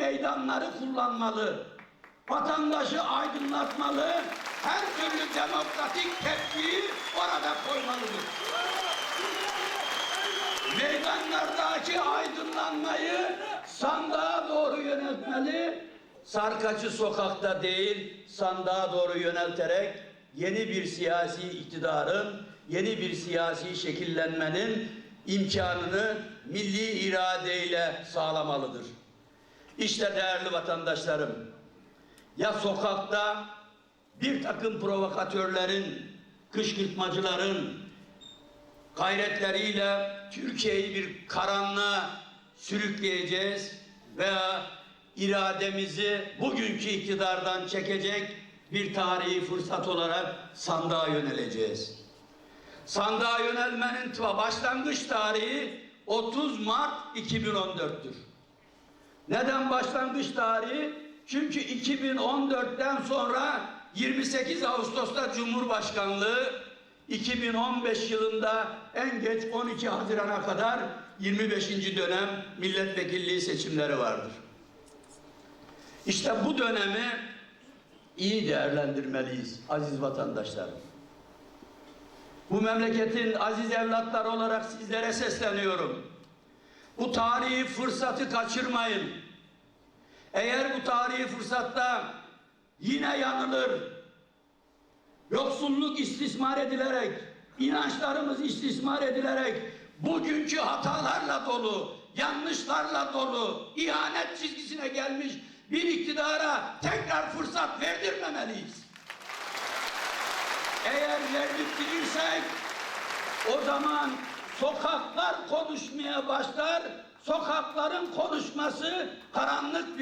meydanları kullanmalı. Vatandaşı aydınlatmalı. Her türlü demokratik tepkiyi orada koymalıdır. Meydanlardaki aydınlanmayı sandığa doğru yöneltmeli. Sarkaçı sokakta değil, sandığa doğru yönelterek yeni bir siyasi iktidarın, yeni bir siyasi şekillenmenin imkanını milli iradeyle sağlamalıdır. İşte değerli vatandaşlarım, ya sokakta bir takım provokatörlerin, kışkırtmacıların gayretleriyle Türkiye'yi bir karanlığa sürükleyeceğiz veya irademizi bugünkü iktidardan çekecek bir tarihi fırsat olarak sandığa yöneleceğiz. Sandığa yönelmenin başlangıç tarihi 30 Mart 2014'tür. Neden başlangıç tarihi? Çünkü 2014'ten sonra 28 Ağustos'ta Cumhurbaşkanlığı 2015 yılında en geç 12 Haziran'a kadar 25. dönem milletvekilliği seçimleri vardır. İşte bu dönemi iyi değerlendirmeliyiz aziz vatandaşlarım. Bu memleketin aziz evlatları olarak sizlere sesleniyorum. Bu tarihi fırsatı kaçırmayın. Eğer bu tarihi fırsatta yine yanılır, yoksulluk istismar edilerek, inançlarımız istismar edilerek, bugünkü hatalarla dolu, yanlışlarla dolu, ihanet çizgisine gelmiş bir iktidara tekrar fırsat verdirmemeliyiz. Eğer verdik bilirsek o zaman sokaklar konuşmaya başlar. Sokakların konuşması karanlık